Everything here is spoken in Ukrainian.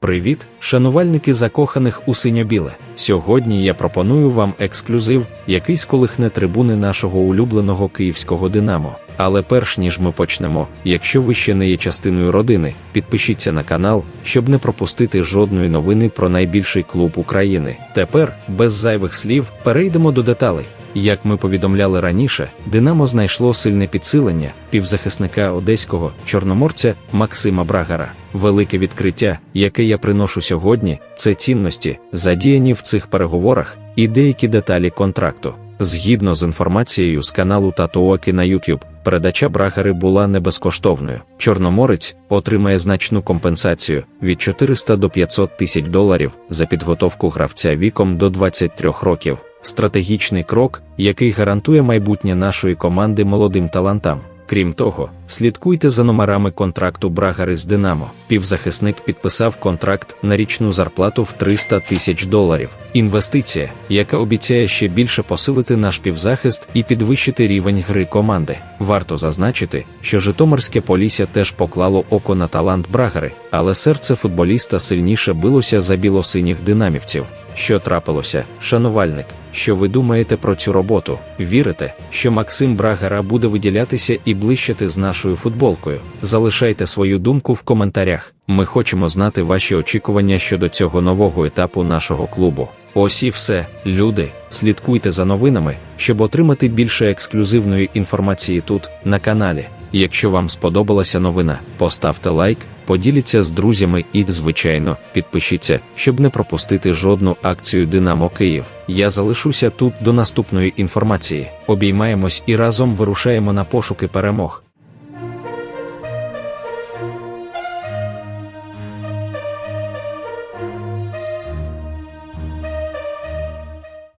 Привіт, шанувальники закоханих у синьо-біле. Сьогодні я пропоную вам ексклюзив, який сколихне трибуни нашого улюбленого київського Динамо. Але перш ніж ми почнемо, якщо ви ще не є частиною родини, підпишіться на канал, щоб не пропустити жодної новини про найбільший клуб України. Тепер, без зайвих слів, перейдемо до деталей. Як ми повідомляли раніше, Динамо знайшло сильне підсилення півзахисника одеського чорноморця Максима Брагара. Велике відкриття, яке я приношу сьогодні, це цінності, задіяні в цих переговорах, і деякі деталі контракту. Згідно з інформацією з каналу Татуоки на YouTube, передача Брагари була не безкоштовною. Чорноморець отримає значну компенсацію від 400 до 500 тисяч доларів за підготовку гравця віком до 23 років. Стратегічний крок, який гарантує майбутнє нашої команди молодим талантам. Крім того, слідкуйте за номерами контракту Брагари з Динамо. Півзахисник підписав контракт на річну зарплату в 300 тисяч доларів. Інвестиція, яка обіцяє ще більше посилити наш півзахист і підвищити рівень гри команди. Варто зазначити, що Житомирське Полісся теж поклало око на талант Брагари, але серце футболіста сильніше билося за білосиніх динамівців. Що трапилося, шанувальник? Що ви думаєте про цю роботу? Вірите, що Максим Брагара буде виділятися і блищати з нашою футболкою? Залишайте свою думку в коментарях. Ми хочемо знати ваші очікування щодо цього нового етапу нашого клубу. Ось і все, люди. Слідкуйте за новинами, щоб отримати більше ексклюзивної інформації тут, на каналі. Якщо вам сподобалася новина, поставте лайк, поділіться з друзями і, звичайно, підпишіться, щоб не пропустити жодну акцію Динамо Київ. Я залишуся тут до наступної інформації. Обіймаємось і разом вирушаємо на пошуки перемог.